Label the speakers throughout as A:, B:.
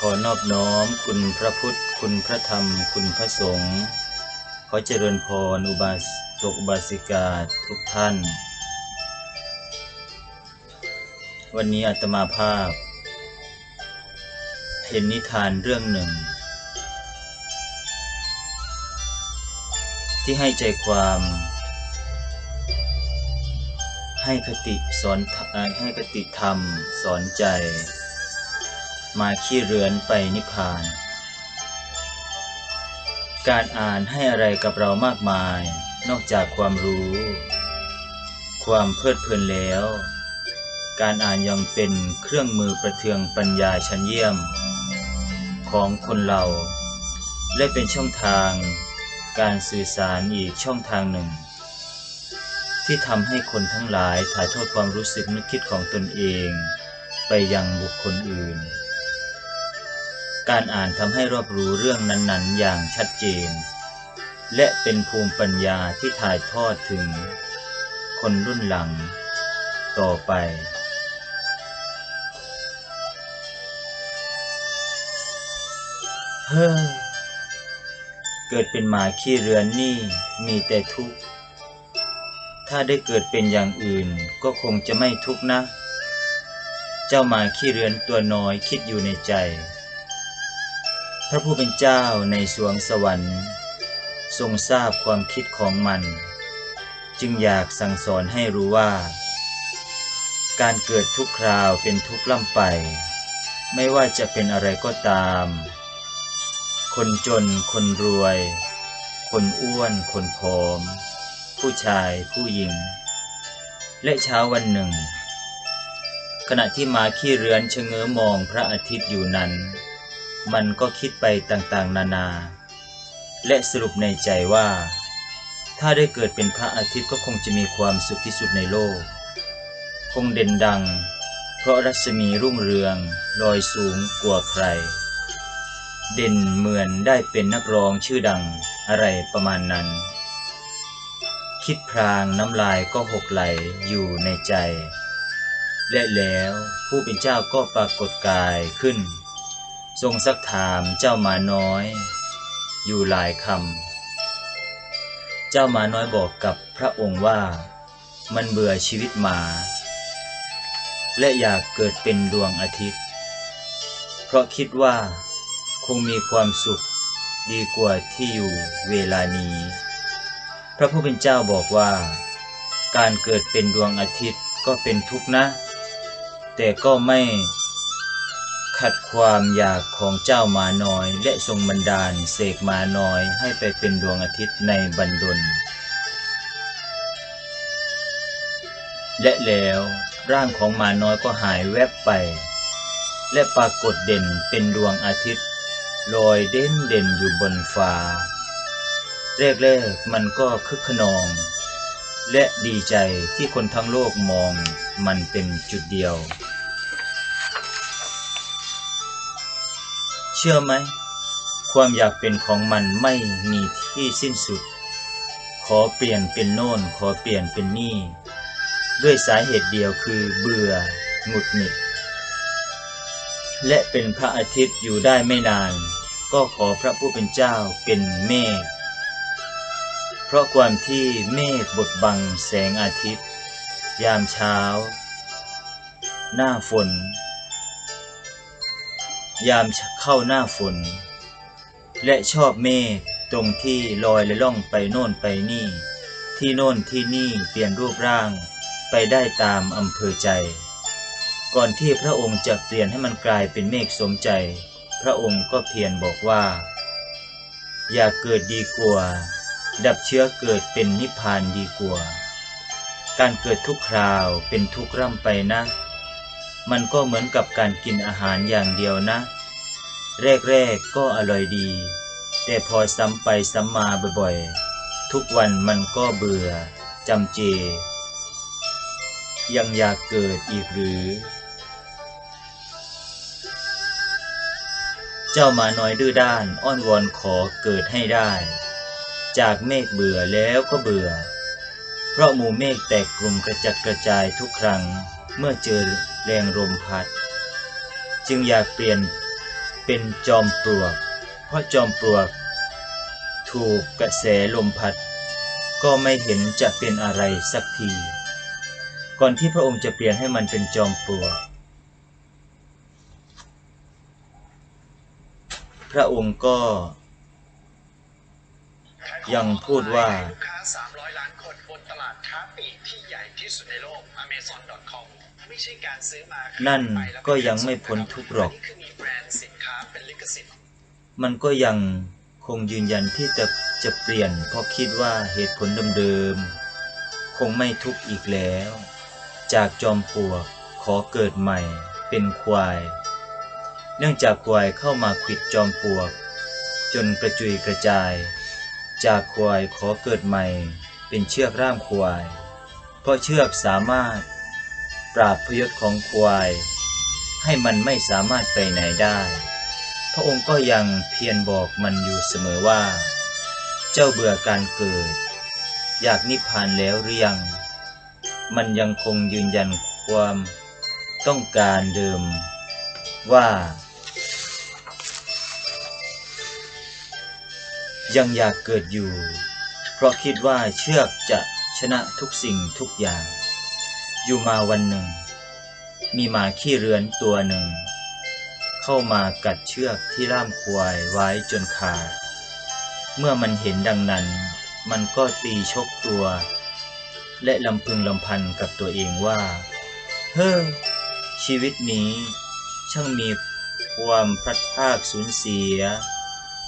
A: ขอนอบน้อมคุณพระพุทธ คุณพระธรรม คุณพระสงฆ์ ขอเจริญพรอุบาสกอุบาสิกาทุกท่าน วันนี้อาตมาภาพ เห็นนิทานเรื่องหนึ่ง ที่ให้ใจความ ให้คติสอนให้คติธรรมสอนใจ มาขี้เรือนไปนิพพาน การอ่านให้อะไรกับเรามากมาย นอกจากความรู้ ความเพลิดเพลินแล้ว การอ่านยังเป็นเครื่องมือประเทืองปัญญาชั้นเยี่ยม ของคนเรา และเป็นช่องทางการสื่อสารอีกช่องทางหนึ่ง ที่ทำให้คนทั้งหลายถ่ายทอดความรู้สึกนึกคิดของตนเอง ไปยังบุคคลอื่น การอ่านทำให้รอบรู้เรื่องนั้นๆ อย่างชัดเจน และเป็นภูมิปัญญาที่ถ่ายทอดถึง คนรุ่นหลัง ต่อไป เฮ้อ เกิดเป็นหมาขี้เรือนนี่มีแต่ทุกข์ ถ้าได้เกิดเป็นอย่างอื่นก็คงจะไม่ทุกข์นะ เจ้าหมาขี้เรือนตัวน้อยคิดอยู่ในใจ พระผู้เป็นเจ้าในสวงสวรรค์ ทรงทราบความคิดของมัน จึงอยากสั่งสอนให้รู้ว่า การเกิดทุกคราวเป็นทุกข์ล่ำไป ไม่ว่าจะเป็นอะไรก็ตาม คนจนคนรวย คนอ้วนคนผอม ผู้ชายผู้หญิง และเช้าวันหนึ่ง ขณะที่มาขี้เรือนชะเง้อมองพระอาทิตย์อยู่นั้น มันก็คิดไปต่างๆ นานา และสรุปในใจว่า ถ้าได้เกิดเป็นพระอาทิตย์ก็คงจะมีความสุขที่สุดในโลก คงเด่นดัง เพราะรัศมีรุ่งเรืองลอยสูงกว่าใคร เด่นเหมือนได้เป็นนักร้องชื่อดังอะไรประมาณนั้น คิดพรางน้ำลายก็หกไหลอยู่ในใจ และแล้วผู้เป็นเจ้าก็ปรากฏกายขึ้น ทรงซักถามเจ้าหมาน้อย อยู่หลายคำ เจ้าหมาน้อยบอกกับพระองค์ว่า มันเบื่อชีวิตหมา และอยากเกิดเป็นดวงอาทิตย์ เพราะคิดว่าคงมีความสุขดีกว่าที่อยู่เวลานี้ พระผู้เป็นเจ้าบอกว่า การเกิดเป็นดวงอาทิตย์ก็เป็นทุกข์นะ แต่ก็ไม่ ขัดความอยากของเจ้าหมาน้อย และทรงบันดาลเสกหมาน้อยให้ไปเป็นดวงอาทิตย์ในบันดล และแล้วร่างของหมาน้อยก็หายแวบไป และปรากฏเด่นเป็นดวงอาทิตย์ลอยเด่นเด่นอยู่บนฟ้าแรกๆมันก็คึกขนอง และดีใจที่คนทั้งโลกมองมันเป็นจุดเดียว ชื่อไหม ความอยากเป็นของมันไม่มีที่สิ้นสุด ขอเปลี่ยนเป็นโน่น ขอเปลี่ยนเป็นนี่ ด้วยสาเหตุเดียวคือเบื่อหงุดหงิด และเป็นพระอาทิตย์อยู่ได้ไม่นาน ก็ขอพระผู้เป็นเจ้าเป็นเมฆเพราะความที่เมฆบดบังแสงอาทิตย์ ยามเช้า หน้าฝน ยามเข้าหน้าฝน และชอบเมฆตรงที่ลอยและล่องไปโน่นไปนี่ ที่โน่นที่นี่เปลี่ยนรูปร่างไปได้ตามอำเภอใจ ก่อนที่พระองค์จะเปลี่ยนให้มันกลายเป็นเมฆสมใจ พระองค์ก็เพียรบอกว่า อย่าเกิดดีกว่า ดับเชื้อเกิดเป็นนิพพานดีกว่า การเกิดทุกคราวเป็นทุกข์ร่ำไปนะ มันก็เหมือนกับการกินอาหารอย่างเดียวนะ แรกๆก็อร่อยดี แต่พอซ้ำไปซ้ำมาบ่อยๆ ทุกวันมันก็เบื่อจำเจ ยังอยากเกิดอีกหรือ เจ้ามาน้อยดื้อด้านอ้อนวอนขอเกิดให้ได้ จากเมฆเบื่อแล้วก็เบื่อ เพราะหมู่เมฆแตกกลุ่มกระจัดกระจายทุกครั้งเมื่อเจอ แรงลมพัด จึงอยากเปลี่ยนเป็นจอมปลวก เพราะจอมปลวก ถูกกระแสลมพัด ก็ไม่เห็นจะเป็นอะไรสักที ก่อนที่พระองค์จะเปลี่ยนให้มันเป็นจอมปลวก พระองค์ก็ยังพูดว่า
B: ค้าปลีกที่ใหญ่ที่สุดในโลก Amazon.com ไม่ใช่การซื้อมาขาย
A: นั่น
B: ไปแล้ว
A: ก็ยังไม่พ้นทุกข์หรอก
B: นนี้คือมีแบรนด์สินค้าเป็นลิขสิทธิ์
A: มันก็ยังคงยืนยันที่จะจะเปลี่ยน เพราะคิดว่าเหตุผลเดิมๆ คงไม่ทุกข์อีกแล้ว จากจอมปลวกขอเกิดใหม่เป็นควาย เนื่องจากควายเข้ามาขวิดจอมปลวก จนกระจุยกระจาย จากควายขอเกิดใหม่ เป็นเชือกร่ามควาย เพราะเชือกสามารถ ปราบพยศของควาย ให้มันไม่สามารถไปไหนได้ พระองค์ก็ยังเพียรบอกมันอยู่เสมอว่า เจ้าเบื่อการเกิด อยากนิพพานแล้วหรือยัง มันยังคงยืนยันความต้องการเดิมว่ายังอยากเกิดอยู่ เพราะคิดว่าเชือกจะชนะทุกสิ่งทุกอย่าง อยู่มาวันหนึ่ง มีหมาขี้เรือนตัวหนึ่ง เข้ามากัดเชือกที่ล่ามควายไว้จนขาด เมื่อมันเห็นดังนั้น มันก็ตีชกตัว และลำพึงลำพันกับตัวเองว่า เฮ้อชีวิตนี้ช่างมีความพลัดพรากสูญเสีย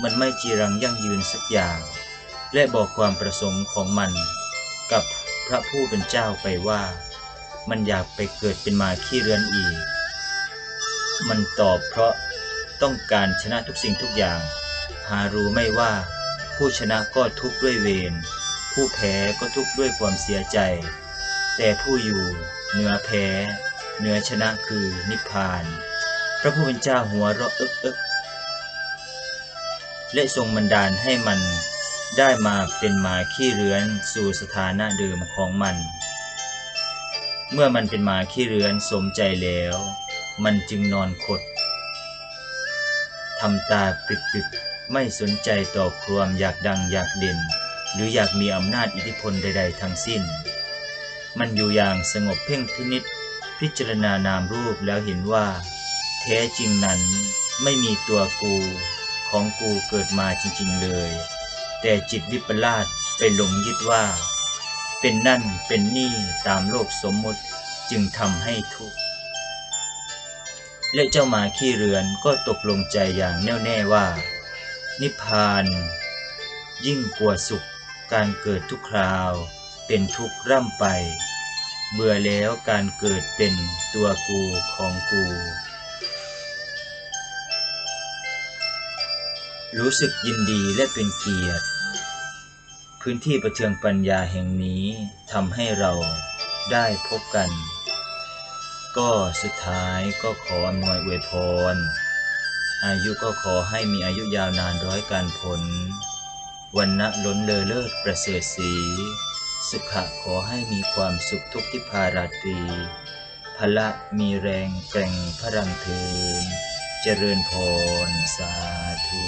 A: มันไม่จีรังยั่งยืนสักอย่าง และบอกความประสงค์ของมัน กับพระผู้เป็นเจ้าไปว่า มันอยากไปเกิดเป็นมาขี้เรือนอีก มันตอบเพราะต้องการชนะทุกสิ่งทุกอย่าง หารู้ไม่ว่า ผู้ชนะก็ทุกข์ด้วยเวรผู้แพ้ก็ทุกข์ด้วยความเสียใจ แต่ผู้อยู่เหนือแพ้เหนือชนะคือนิพพาน พระผู้เป็นเจ้าหัวเราะเอิกเอิกและทรงบันดาลให้มัน ได้มาเป็นหมาขี้เรือนสู่สถานะเดิมของมัน เมื่อมันเป็นหมาขี้เรือนสมใจแล้ว มันจึงนอนขดทำตาปิบๆไม่สนใจต่อความอยากดังอยากเด่น หรืออยากมีอำนาจอิทธิพลใด ๆ ทั้งสิ้น มันอยู่อย่างสงบเพ่งพินิษพิจารณานามรูปแล้วเห็นว่า แท้จริงนั้นไม่มีตัวกูของกูเกิดมาจริง ๆ เลย แต่จิตวิปลาสไปหลงยึดว่า เป็นนั่นเป็นนี่ตามโลกสมมุติจึงทำให้ทุกข์ และเจ้าหมาขี้เรือนก็ตกลงใจอย่างแน่วแน่ว่า นิพพาน ยิ่งกว่าสุขการเกิดทุกคราว เป็นทุกข์ร่ำไป เบื่อแล้วการเกิดเป็นตัวกูของกู รู้สึกยินดีและเป็นเกียรติ พื้นที่ประเทืองปัญญาแห่งนี้ทำให้เราได้พบกัน ก็สุดท้ายก็ขออำนวยอวยพร อายุก็ขอให้มีอายุยาวนานร้อยการผล วันณะล้นเลอเลิศประเสริฐสี สุขะขอให้มีความสุขทุกทิพาราตรีพละมีแรงแกร่งพระรังเทินเจริญพรสาธุ